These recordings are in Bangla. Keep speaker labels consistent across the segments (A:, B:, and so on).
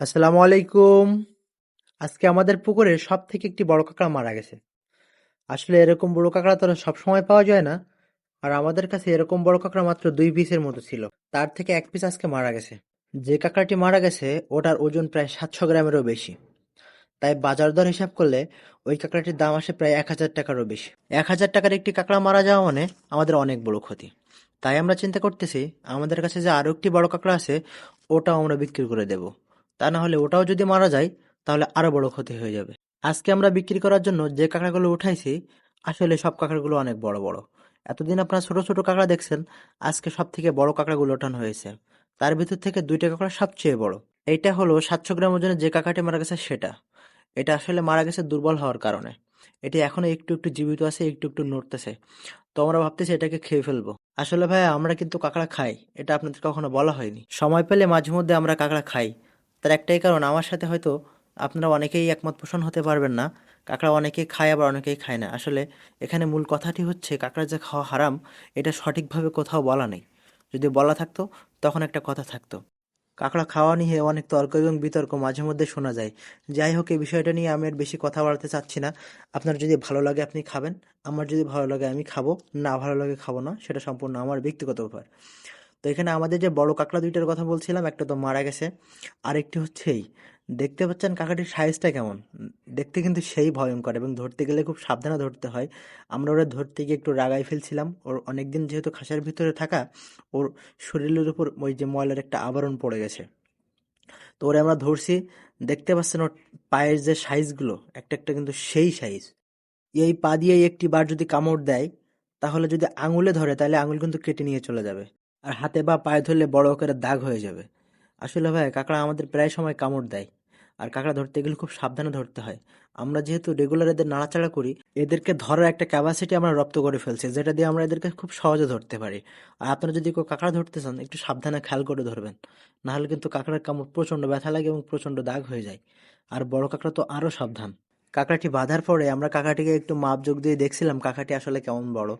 A: আসসালামু আলাইকুম। আজকে আমাদের পুকুরে সব থেকে একটি বড় কাঁকড়া মারা গেছে। আসলে এরকম বড় কাঁকড়া তো সব সময় পাওয়া যায় না। আর আমাদের কাছে এরকম বড় কাঁকড়া মাত্র দুই পিসের মতো ছিল। তার থেকে এক পিস আজকে মারা গেছে। যে কাঁকড়াটি মারা গেছে, ওটার ওজন প্রায় সাতশো গ্রামেরও বেশি। তাই বাজার দর হিসাব করলে ওই কাঁকড়াটির দাম আসে প্রায় এক হাজার টাকারও বেশি। এক হাজার টাকার একটি কাঁকড়া মারা যাওয়া মানে আমাদের অনেক বড় ক্ষতি। তাই আমরা চিন্তা করতেছি, আমাদের কাছে যে আরও একটি বড় কাঁকড়া আছে, ওটাও আমরা বিক্রি করে দেব। তা না হলে ওটাও যদি মারা যায়, তাহলে আরও বড় ক্ষতি হয়ে যাবে। আজকে আমরা বিক্রি করার জন্য যে কাঁকড়াগুলো উঠাইছি, আসলে সব কাঁকড়াগুলো অনেক বড় বড়। এতদিন আপনারা ছোট ছোট কাঁকড়া দেখছেন, আজকে সব থেকে বড় কাঁকড়াগুলো ওঠানো হয়েছে। তার ভিতর থেকে দুইটা কাঁকড়া সবচেয়ে বড়। এইটা হলো সাতশো গ্রাম ওজনের যে কাঁকড়াটি মারা গেছে সেটা। এটা আসলে মারা গেছে দুর্বল হওয়ার কারণে। এটি এখনও একটু একটু জীবিত আছে, একটু একটু নড়তেছে। তো আমরা ভাবতেছি এটাকে খেয়ে ফেলব। আসলে ভাই আমরা কিন্তু কাঁকড়া খাই। এটা আপনাদের কখনো বলা হয়নি। সময় পেলে মাঝে মধ্যে আমরা কাঁকড়া খাই। তার একটাই কারণ, আমার সাথে হয়তো আপনারা অনেকেই একমত পোষণ হতে পারবেন না। কাঁকড়া অনেকেই খায়, আবার অনেকেই খায় না। আসলে এখানে মূল কথাটি হচ্ছে কাঁকড়া যে খাওয়া হারাম, এটা সঠিকভাবে কোথাও বলা নেই। যদি বলা থাকতো, তখন একটা কথা থাকতো। কাঁকড়া খাওয়া নিয়ে অনেক তর্ক এবং বিতর্ক মাঝে মধ্যে শোনা যায়। যাই হোক, এই বিষয়টা নিয়ে আমি আর বেশি কথা বাড়াতে চাচ্ছি না। আপনার যদি ভালো লাগে, আপনি খাবেন। আমার যদি ভালো লাগে, আমি খাব। না ভালো লাগে, খাব না। সেটা সম্পূর্ণ আমার ব্যক্তিগত ব্যাপার। তো এখানে আমাদের যে বড় কাঁকড়া দুইটার কথা বলছিলাম, একটা তো মারা গেছে, আরেকটি হচ্ছে এই। দেখতে পাচ্ছেন কাঁকড়াটির সাইজটা কেমন? দেখতে কিন্তু সেই ভয়ঙ্কর এবং ধরতে গেলে খুব সাবধানে ধরতে হয়। আমরা ওরা ধরতে গিয়ে একটু রাগাই ফেলছিলাম। ওর অনেকদিন যেহেতু খাঁচার ভিতরে থাকা, ওর শরীরের উপর ওই যে ময়লার একটা আবরণ পড়ে গেছে। তো ওরে আমরা ধরছি, দেখতে পাচ্ছেন ওর পায়ের যে সাইজগুলো, একটা একটা কিন্তু সেই সাইজ। এই পা দিয়ে একটি বার যদি কামড় দেয়, তাহলে যদি আঙুলে ধরে, তাহলে আঙুল কিন্তু কেটে নিয়ে চলে যাবে। আর হাতে বা পায়ে ধরলে বড় করে দাগ হয়ে যাবে। আসলে ভাই, কাঁকড়া আমাদের প্রায় সময় কামড় দেয়। আর কাঁকড়া ধরতে গেলে খুব সাবধানে ধরতে হয়। আমরা যেহেতু রেগুলার এদের নাড়াচাড়া করি, এদেরকে ধরার একটা ক্যাপাসিটি আমরা রপ্ত করে ফেলছি, যেটা দিয়ে আমরা এদেরকে খুব সহজে ধরতে পারি। আর আপনারা যদি কেউ কাঁকড়া ধরতে চান, একটু সাবধানে খেয়াল করে ধরবেন। নাহলে কিন্তু কাঁকড়ার কামড় প্রচণ্ড ব্যথা লাগে এবং প্রচণ্ড দাগ হয়ে যায়। আর বড় কাঁকড়া তো আরও সাবধান। কাঁকড়াটি বাঁধার পরে আমরা কাঁকড়াটিকে একটু মাপ যোগ দিয়ে দেখছিলাম কাঁকড়াটি আসলে কেমন বড়।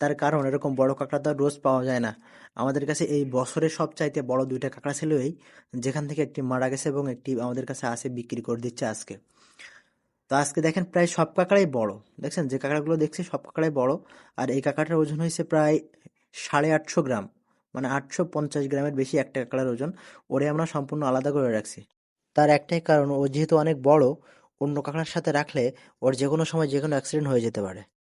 A: তার কারণ এরকম বড় কাঁকড়া তো রোজ পাওয়া যায় না। আমাদের কাছে এই বছরের সবচাইতে বড় দুইটা কাঁকড়া ছিল এই, যেখান থেকে একটি মারা গেছে এবং একটি আমাদের কাছে আসে বিক্রি করে দিচ্ছে আজকে। তো আজকে দেখেন প্রায় সব কাঁকড়াই বড়। দেখছেন? যে কাঁকড়াগুলো দেখছি সব কাঁকড়াই বড়। আর এই কাঁকড়াটার ওজন হয়েছে প্রায় সাড়ে আটশো গ্রাম। মানে আটশো পঞ্চাশ গ্রামের বেশি একটা কাঁকড়ার ওজন। ওরে আমরা সম্পূর্ণ আলাদা করে রাখছি। তার একটাই কারণ, ও যেহেতু অনেক বড়, অন্য কাঁকড়ার সাথে রাখলে ওর যে কোনো সময় যে কোনো অ্যাক্সিডেন্ট হয়ে যেতে পারে।